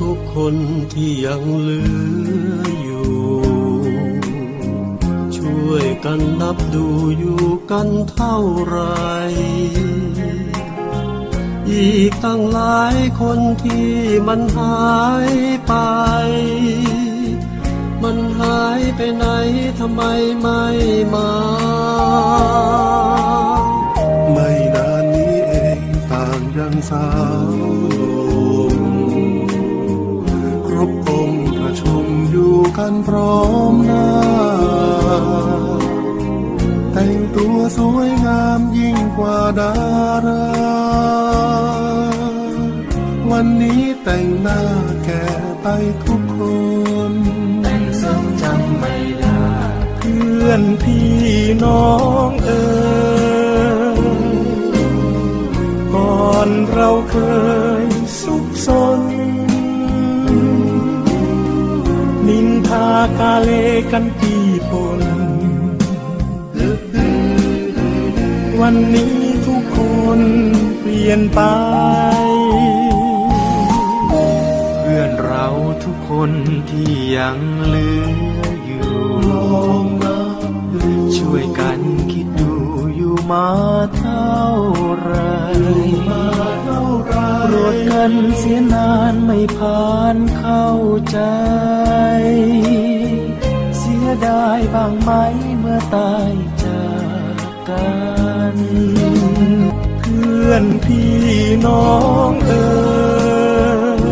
ทุกคนที่ยังเหลืออยู่ ช่วยกันนับดูอยู่กันเท่าไร อีกตั้งหลายคนที่มันหายไป มันหายไปไหนทำไมไม่มาไม่นานนี้เองต่างยังสา กันพร้อมหน้า แต่งตัวสวยงามยิ่งกว่าดารา วันนี้แต่งหน้าแก่ไปทุกคนจำไม่ได้ เพื่อนพี่น้องเอ๋ยก่อนเราเคยสุขสนากาเลกันปีปนวันนี้ทุกคนเปลี่ยนไป เพื่อนเราทุกคนที่ยังเหลืออยู่ช่วยกันคิดดูอยู่มาเท่าไหรโปรดกันเสียนานไม่ผ่านเข้าใจ เสียดายบ้างไหมเมื่อตายจากกัน เพื่อนพี่น้องเอ๋ย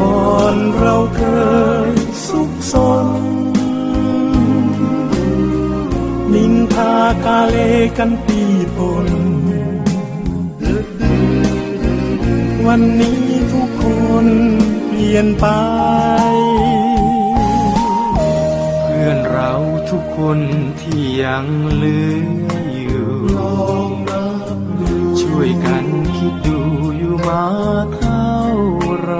ก่อนเราเคยสุขสน นินทากาเลกันปีปนวันนี้ทุกคนเปลี่ยนไป พื่อนเราทุกคนที่ยังเหลืออยู่ช่วยกันคิดดูอยู่มาเท่าไร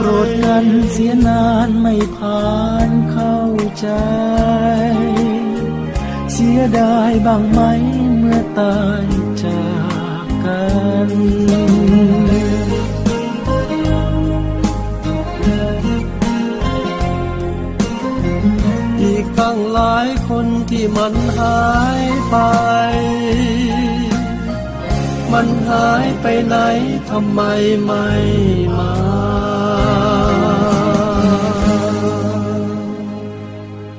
โปรดกันเสียนานไม่ผ่านเข้าใจ เสียดายบ้างไหมเมื่อตายจากกัน ตั้งหลายคนที่มันหายไป มันหายไปไหนทำไมไม่